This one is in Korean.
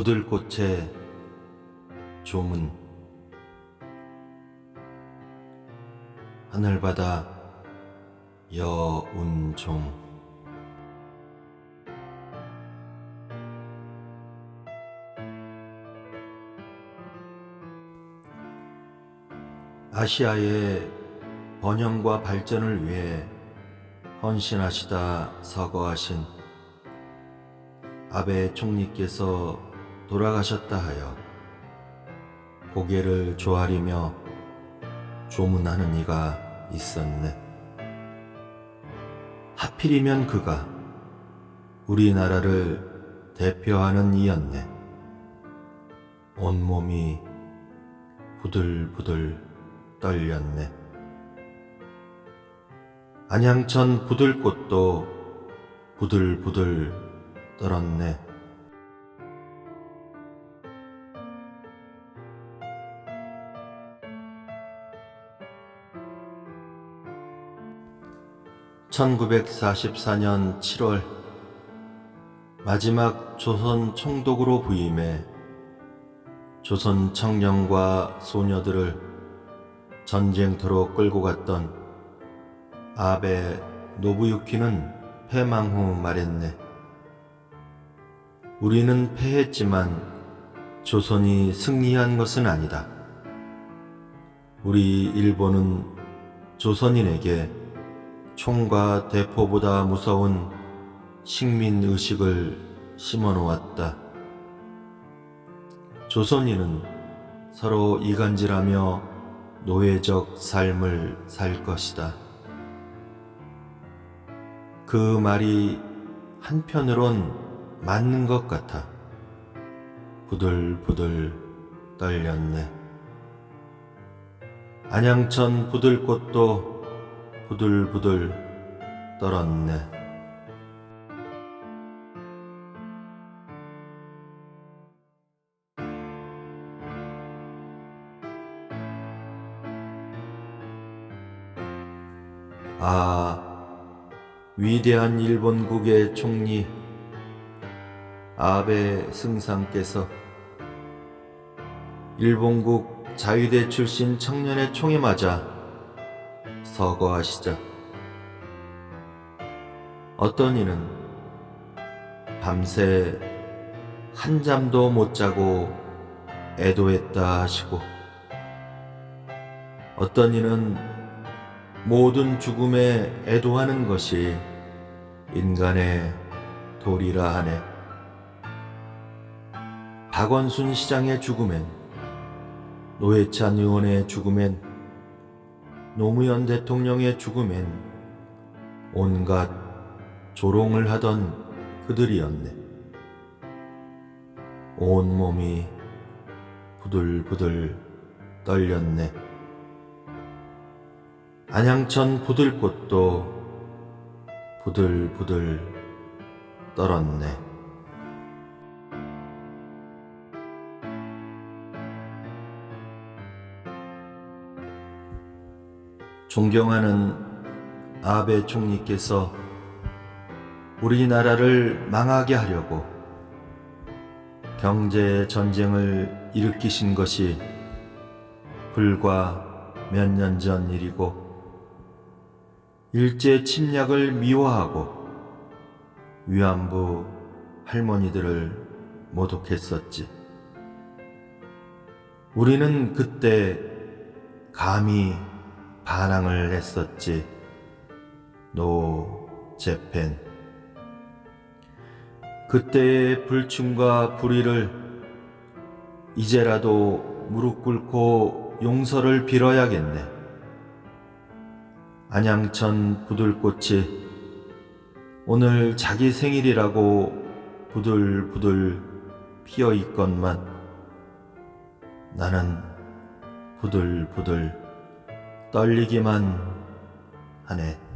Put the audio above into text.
부들꽃의 조문 하늘바다 여운종. 아시아의 번영과 발전을 위해 헌신하시다 서거하신 아베 총리께서 돌아가셨다 하여 고개를 조아리며 조문하는 이가 있었네. 하필이면 그가 우리나라를 대표하는 이였네. 온몸이 부들부들 떨렸네. 안양천 부들꽃도 부들부들 떨었네. (1944년 7월) 마지막 조선 총독으로 부임해 조선 청년과 소녀들을 전쟁터로 끌고 갔던 아베 노부유키는 패망 후 말했네. 우리는 패했지만 조선이 승리한 것은 아니다. 우리 일본은 조선인에게 총과 대포보다 무서운 식민 의식을 심어 놓았다. 조선인은 서로 이간질하며 노예적 삶을 살 것이다. 그 말이 한편으론 맞는 것 같아. 부들부들 떨렸네. 안양천 부들꽃도 부들부들 떨었네. 아, 위대한 일본국의 총리 아베 승상께서 일본국 자위대 출신 청년의 총에 맞아 서거하시자 어떤 이는 밤새 한 잠도 못 자고 애도했다 하시고 어떤 이는 모든 죽음에 애도하는 것이 인간의 도리라 하네. 박원순 시장의 죽음엔, 노회찬 의원의 죽음엔, 노무현 대통령의 죽음엔 온갖 조롱을 하던 그들이었네. 온몸이 부들부들 떨렸네. 안양천 부들꽃도 부들부들 떨었네. 존경하는 아베 총리께서 우리나라를 망하게 하려고 경제 전쟁을 일으키신 것이 불과 몇 년 전 일이고 일제 침략을 미화하고 위안부 할머니들을 모독했었지. 우리는 그때 감히 반항을 했었지. 노 재팬. 그때의 불충과 불의를 이제라도 무릎 꿇고 용서를 빌어야겠네. 안양천 부들꽃이 오늘 자기 생일이라고 부들부들 피어 있건만 나는 부들부들 떨리기만 하네.